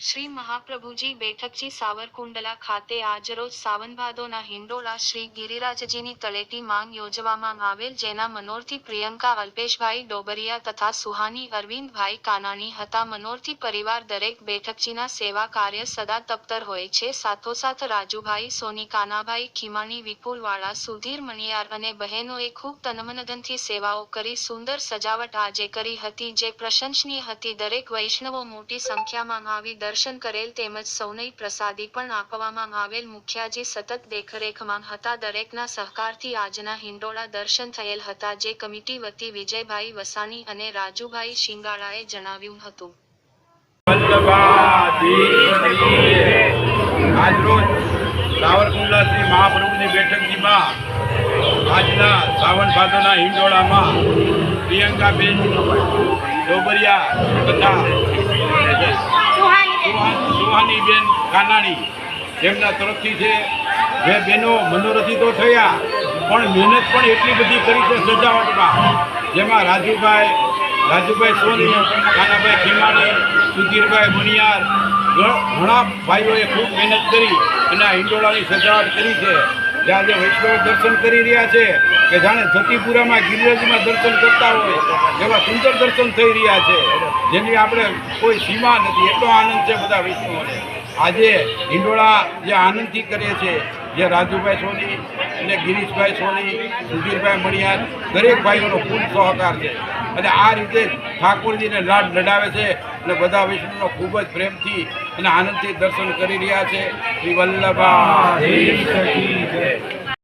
શ્રી મહાપ્રભુજી બેઠકજી સાવરકુંડલા ખાતે આજરોજ સાવનભાદોના હિંડોળા શ્રી ગિરિરાજજીની તળેટી માંગ યોજવામાં આવેલ, જેના મનોરથી પ્રિયંકા અલ્પેશભાઈ ડોબરિયા તથા સુહાની અરવિંદભાઈ કાનાણી હતા. મનોરથી પરિવાર દરેક બેઠકજીના સેવા કાર્ય સદા તપ્તર હોય છે. સાથોસાથ રાજુભાઈ, સોની કાનાભાઈ ખીમાણી વિપુલવાળા, સુધીર મણિયાર અને બહેનોએ ખૂબ તનમનગનથી સેવાઓ કરી, સુંદર સજાવટ આજે કરી હતી, જે પ્રશંસનીય હતી. દરેક વૈષ્ણવો મોટી સંખ્યામાં આવી દર્શન કરેલ તેમજ સૌને પ્રસાદી પણ આપવામાં આવેલ મુખ્યાજી સતત દેખરેખમાં હતા, દરેકના સહકારથી આજના હિંડોળા દર્શન થયેલ હતા, જે કમિટી વતી વિજયભાઈ વસાણી અને રાજુભાઈ શિંગાળાએ જણાવ્યું હતું. આજરોજ સાવરકુંડલા શ્રી મહાપ્રભુની બેઠકજીમાં આજના સાવન ભાદોના હિંડોળામાં પ્રિયંકાબેન ડોબરિયા તથા કાનાણી જેમના તરફથી છે જે બહેનો મનોરથી તો થયા, પણ મહેનત પણ એટલી બધી કરી છે સજાવટમાં. જેમાં રાજુભાઈ રાજુભાઈ સોની કાનાભાઈ ખીમાણી, સુધીરભાઈ મણિયાર ઘ- ઘણા ભાઈઓએ ખૂબ મહેનત કરી અને આ હિંડોળાની સજાવટ કરી છે. જે આજે વૈષ્ણવ દર્શન કરી રહ્યા છે, કે જાણે જતીપુરામાં ગિરિરાજમાં દર્શન કરતા હોય એવા સુંદર દર્શન થઈ રહ્યા છે, જેની આપણે કોઈ સીમા નથી. એટલો આનંદ છે બધા વૈષ્ણવોને. આજે હિંડોળા જે આનંદથી કરે છે, જે રાજુભાઈ સોની અને ગિરીશભાઈ સોની, સુધીરભાઈ મણિયાર, દરેક ભાઈઓનો ફૂલ સહકાર છે. અને આ રીતે ઠાકોરજીને લાડ લડાવે છે અને બધા વિષ્ણુનો ખૂબ જ પ્રેમથી અને આનંદથી દર્શન કરી રહ્યા છે. શ્રી વલ્લભા.